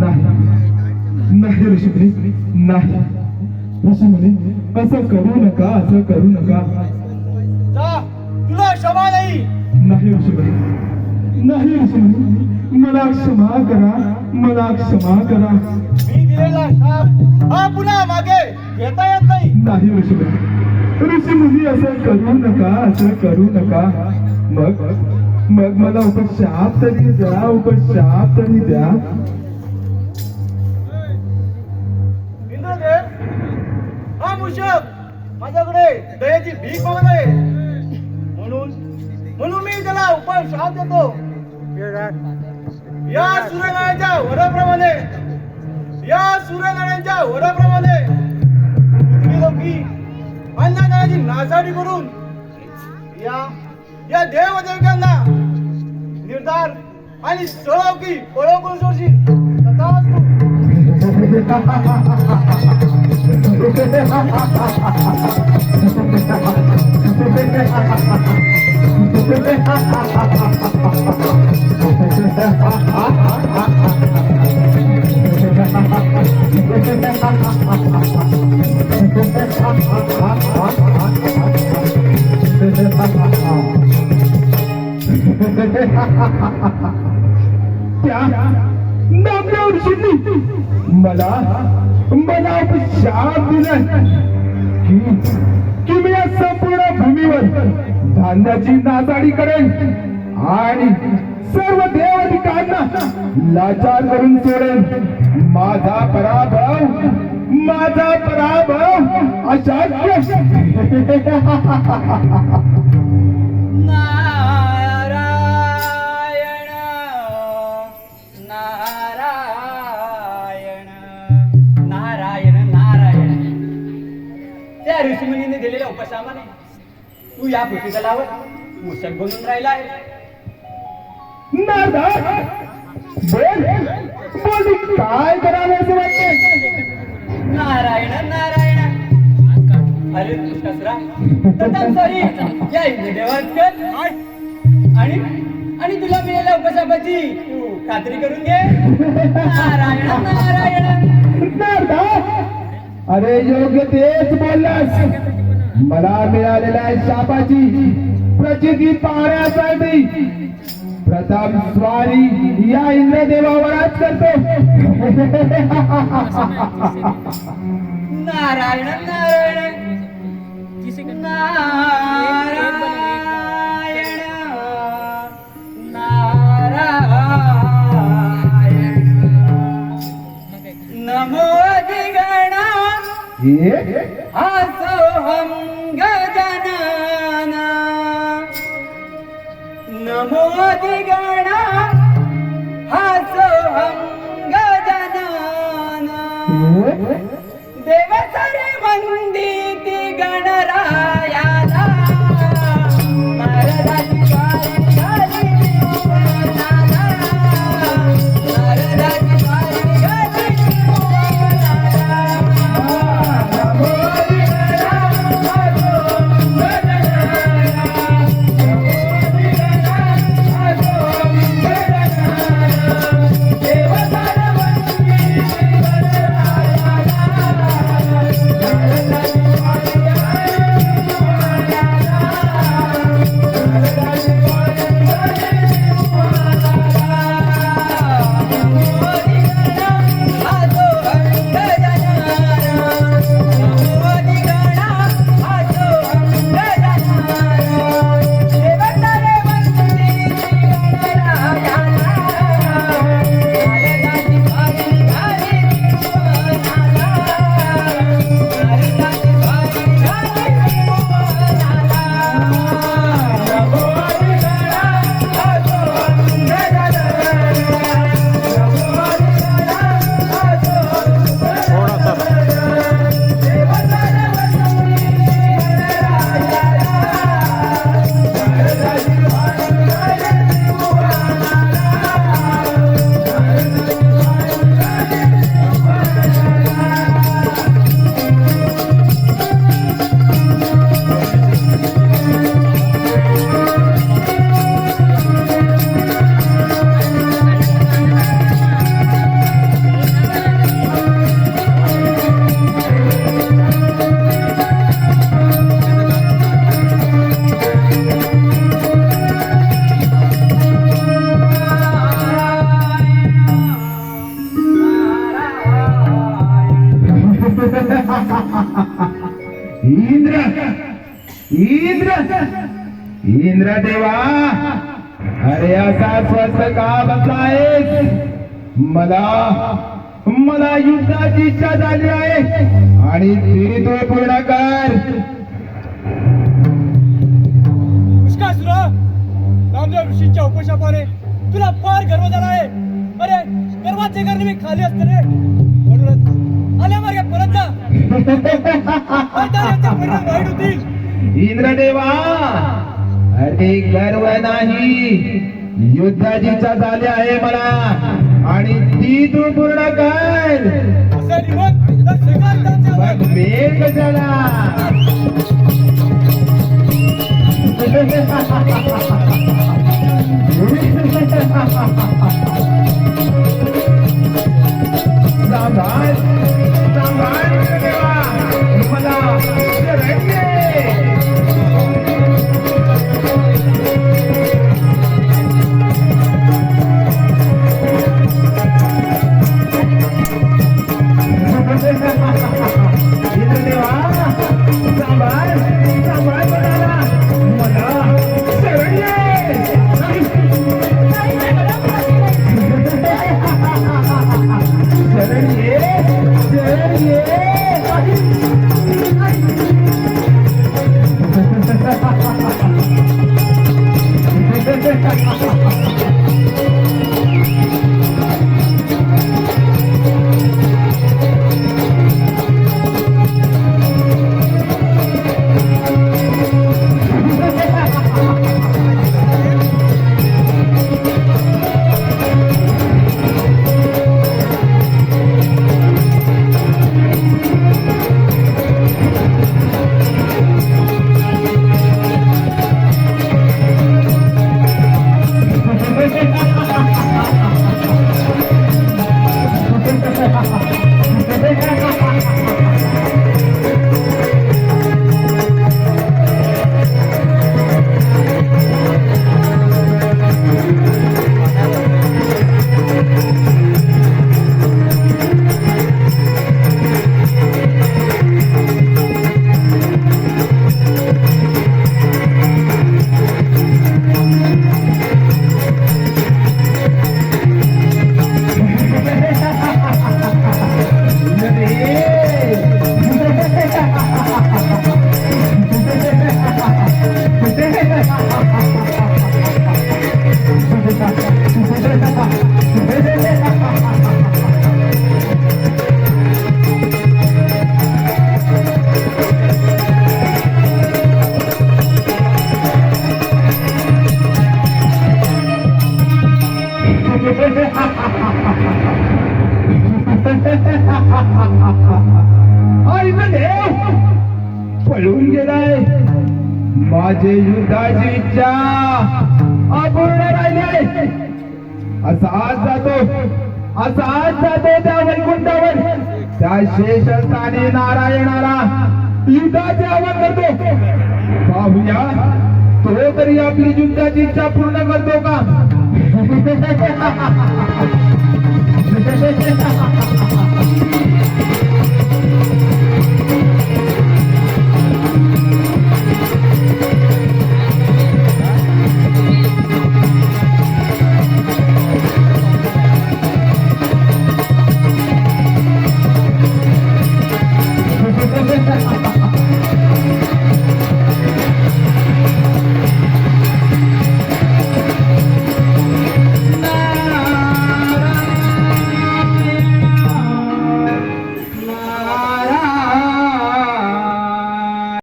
नाही. नाही ऋषीमुनी नाही. ऋषीमुनी असं करू नका असं करू नका. तुला क्षमा नाही. नाही ऋषीमुनी नाही ऋषीमुनी मला क्षमा करा मला क्षमा करा. मी दिलेला शाप हा पुन्हा मागे. घेता येत नाही. नाही ऋषीमुनी ऋषीमुनी असं करू नका असं करू नका. मग मग मला उपशाप तरी द्या उपशाप तरी द्या. इंद्रदेव हा मूषक माझ्याकडे दयेची भीक मागत आहे. म्हणून म्हणून मी त्याला उपाय शाप देतो. या सूर्यनारायणच्या वराप्रमाणे या सूर्यनारायणच्या वराप्रमाणे आजारी करून या या देवदेवकांना निर्धार आणि सळवकी पळव करून सोडशील त्या नामल्या ऋषींनी मला मला शाप दिलाय। की मी या संपूर्ण भूमीवर धान्याची नाचाडी करेन आणि सर्व देवाधिकांना लाचार करून सोडेन. माझा पराभव माझा पराभव अशाक्य नारायण नारायण नारायण नारायण. त्या ऋषीमुनीने दिलेल्या उपशामाने तू या पृथ्वीतलावर मूषक बनून बोल. बोल. काय करावे असं अरे सॉरी या आणि आणि तुला मिळालेल्या उपशापाची तू खात्री करून घे. नारायण नारायण. अरे योग्य तेच बोललास. मला मिळालेल्या शापाची प्रचिती पाहण्यासाठी प्रथम स्वारी या इंद्रदेवावरच करतो. नारायण नारायण. नारायण नारायण असोहं नमो दिगणा इंद्र इंद्र इंद्र देवा अरे असा स्वस्त का बसलायस? मला मला युद्धाची इच्छा झाली आहे आणि ती तू पूर्ण कर. पुष्कासुरा रामदेव ऋषीच्या उपशापाने तुला फार गर्व झाला आहे. अरे गर्वाचे करणे मी खाली असते रे. म्हणूनच आल्या इंद्रदेवा अरे गर्व नाही. युद्धाजीचा झाले आहे मला. आणि ती तू पूर्ण कर. असे निमत वेग झाला. सांभाळ ¡Ja, ja. माझे युद्धाजीच्या अपूर्ण राहिले. असा आज जातो असा आज जातो त्या वैकुंठावर. त्या शेषस्थानी नारायणाला युद्धाचे आवाहन करतो. पाहूया तो तरी आपली युद्धाची इच्छा पूर्ण करतो का?